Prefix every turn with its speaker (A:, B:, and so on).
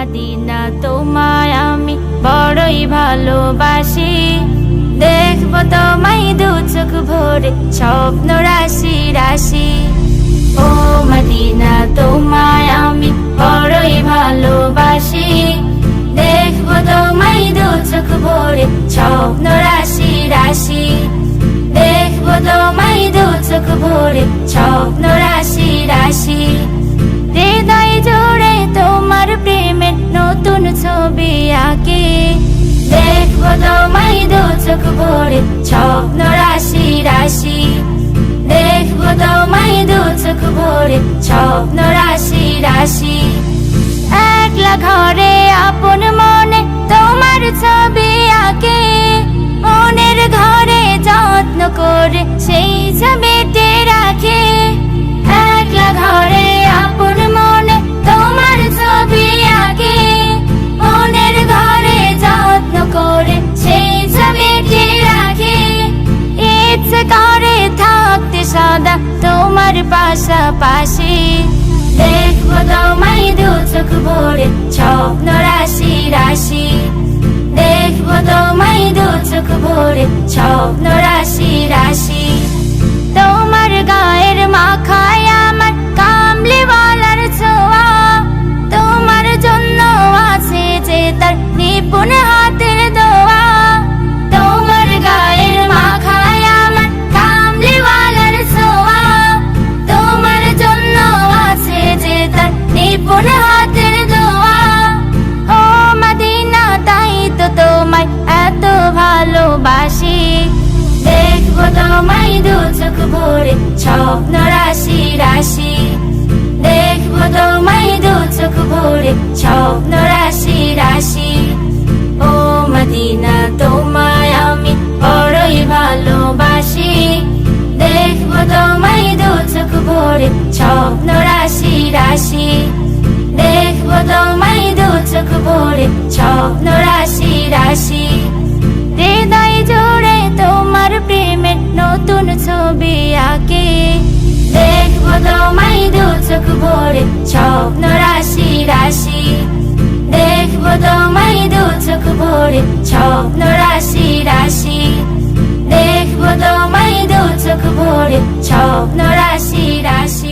A: মাদিনা তোমায় আমি। বড়ই ভালোবাসি। দেখব তোমায় দু চোখ ভরে, স্বপ্ন রাশি রাশি। ও মাদিনা, তোমায় আমি বড়ই ভালোবাসি। দেখব তোমায় দু চোখ ভরে, স্বপ্ন রাশি রাশি। দেখব তোমায় দু চোখ ভরে, স্বপ্ন রাশি রাশি। চোখ ভরে স্বপ্ন রাশি রাশি দেখব তোমায় দু চোখ ভরে স্বপ্ন রাশি রাশি একলা ঘরে আপন মনে তোমার ছবি আঁকে, মনের ঘরে যত্ন করে সেই ছবিটি পাশাপাশি দেখব তোমায় দু চোখ ভরে, স্বপ্ন রাশি রাশি। দেখব তোমায় দু চোখ ভরে, স্বপ্ন রাশি রাশি। ভরে স্বপ্ন রাশি রাশি। দেখব তোমায় দু চোখ ভরে স্বপ্ন রাশি রাশি। ও মদিনা, তোমায় আমি বড়ই ভালোবাসি। দেখব তোমায় দু চোখ ভরে স্বপ্ন তোমায় দু চোখ ভরে স্বপ্ন রাশি রাশি। দেখব তোমায় দু চোখ ভরে স্বপ্ন রাশি রাশি। দেখব তোমায় দু চোখ ভরে স্বপ্ন রাশি রাশি।